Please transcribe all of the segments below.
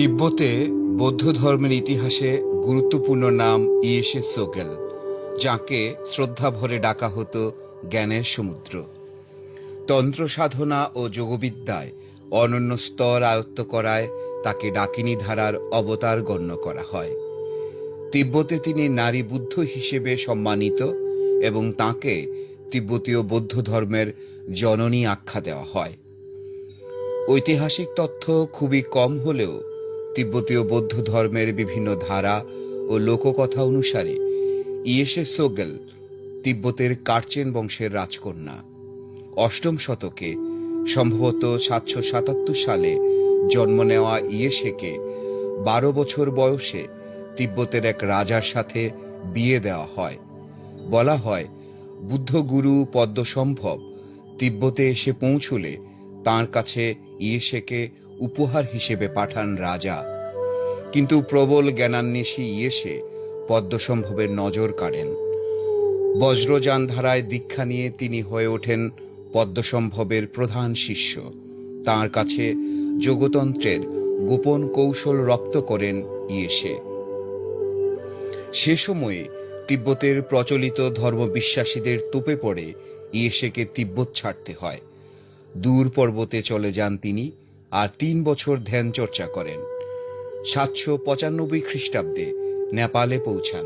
তিব্বতে বৌদ্ধ ধর্মের ইতিহাসে গুরুত্বপূর্ণ নাম ইয়েশে সোগেল যাকে শ্রদ্ধা ভরে ডাকা হতো জ্ঞানের সমুদ্র। তন্ত্র সাধনা ও যোগবিদ্যায় অনন্য স্তর আয়ত্ত করায় তাকে ডাকিনী ধারার অবতার গণ্য করা হয়। তিব্বতে তিনি নারী বুদ্ধ হিসেবে সম্মানিত এবং তাকে তিব্বতীয় বৌদ্ধ ধর্মের জননী আখ্যা দেওয়া হয়। ঐতিহাসিক তথ্য খুবই কম হলেও তিব্বতীয় বৌদ্ধ ধর্মের বিভিন্ন ধারা ও লোককথা অনুসারে ইয়েশে সোগেল তিব্বতের কার্চেন বংশের রাজকন্যা। অষ্টম শতকে সম্ভবত সাতশো সাতাত্তর সালে জন্ম নেওয়া ইয়েশেকে বারো বছর বয়সে তিব্বতের এক রাজার সাথে বিয়ে দেওয়া হয়। বলা হয় বুদ্ধগুরু পদ্মসম্ভব তিব্বতে এসে পৌঁছলে তার কাছে ইয়েশেকে উপহার হিসেবে পাঠান রাজা। কিন্তু প্রবল জ্ঞানান্বেষী ইয়েশে পদ্মসম্ভবের নজর কাড়েন। বজ্রযান ধারায় দীক্ষা নিয়ে তিনি হয়ে ওঠেন পদ্মসম্ভবের প্রধান শিষ্য। তার কাছে যোগতন্ত্রের গোপন কৌশল রপ্ত করেন ইয়েশে। সে সময়ে তিব্বতের প্রচলিত ধর্মবিশ্বাসীদের তোপে পড়ে ইয়েশেকে তিব্বত ছাড়তে হয়। দূর পর্বতে চলে যান তিনি আর তিন বছর ধ্যান চর্চা করেন। সাতশো পঁচানব্বই খ্রিস্টাব্দে নেপালে পৌঁছান।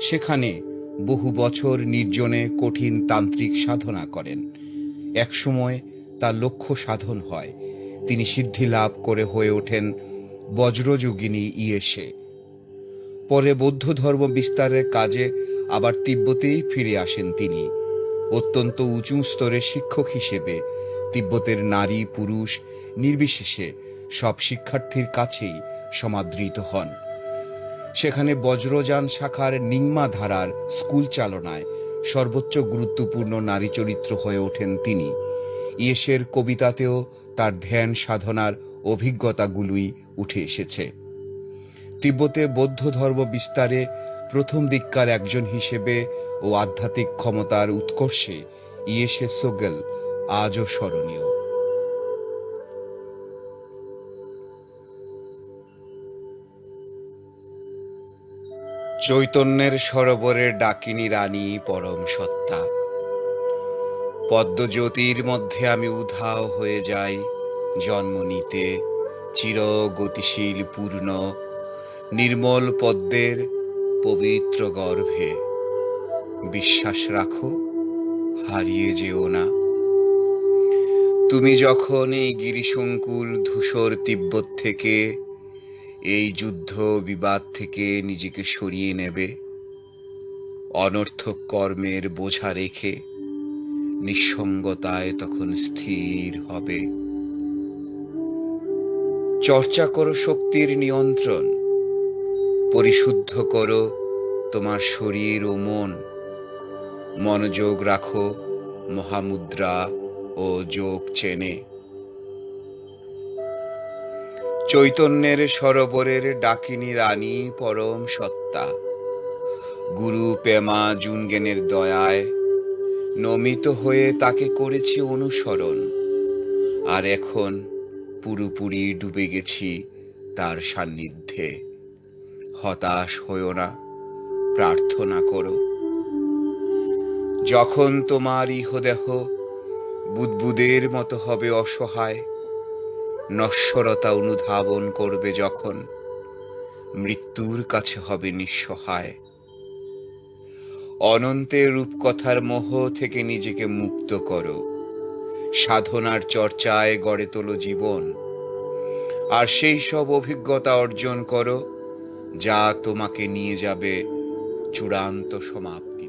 সেখানে বহু বছর নির্জনে কঠিন তান্ত্রিক সাধনা করেন। একসময় তার লক্ষ্য সাধন হয়। তিনি সিদ্ধি লাভ করে হয়ে ওঠেন বজ্রযোগিনী ইয়েশে। পরে বৌদ্ধ ধর্ম বিস্তারের কাজে আবার তিব্বতেই ফিরে আসেন তিনি। অত্যন্ত উঁচু স্তরের শিক্ষক হিসেবে তিব্বতের নারী, পুরুষ নির্বিশেষে সব শিক্ষার্থীর কাছেই সমাদৃত হন। সেখানে বজ্রযান শাখার নিংমা ধারার স্কুল চালনায় সর্বোচ্চ গুরুত্বপূর্ণ নারী চরিত্র হয়ে ওঠেন তিনি। ইয়েসের কবিতাতেও তার ধ্যান সাধনার অভিজ্ঞতাগুলোই উঠে এসেছে। তিব্বতে বৌদ্ধ ধর্ম বিস্তারে প্রথম দিককার একজন হিসেবে ও আধ্যাত্মিক ক্ষমতার উৎকর্ষে ইয়েশে সোগেল আজও স্মরণীয়। চৈতন্যের সরোবরের ডাকিনী রানী পরম সত্তা। পদ্মজ্যোতির মধ্যে আমি উধাও হয়ে যাই, জন্ম নিতে চির গতিশীল পূর্ণ, নির্মল পদ্মের পবিত্র গর্ভে। বিশ্বাস রাখো, হারিয়ে যেও না। তুমি যখন এই গিরিশঙ্কুল ধূসর তিব্বত থেকে এই যুদ্ধ বিবাদ থেকে নিজেকে সরিয়ে নেবে, অনর্থক কর্মের বোঝা রেখে নিঃসঙ্গতায় তখন স্থির হবে। চর্চা করো শক্তির নিয়ন্ত্রণ, পরিশুদ্ধ করো তোমার শরীর ও মন, মনোযোগ রাখো মহামুদ্রা ও যোগ চেনে। চৈতন্যের সরোবরের ডাকিনী রানী পরম সত্তা। গুরু পেমা জুনগেনের দয়ায় নমিত হয়ে তাকে করেছি অনুসরণ। আর এখন পুরোপুরি ডুবে গেছি তার সান্নিধ্যে। হতাশ হইও না, প্রার্থনা করো। যখন তোমার ইহদেহ বুদবুদের মতো হবে অসহায়। নশ্বরতা অনুধাবন করবে যখন মৃত্যুর কাছে হবে নিঃসহায়। অনন্তের রূপকথার মোহ থেকে নিজেকে মুক্ত করো। সাধনার চর্চায় গড়ে তোলো জীবন। আর সেই সব অভিজ্ঞতা অর্জন করো, যা তোমাকে নিয়ে যাবে চূড়ান্ত সমাপ্তি।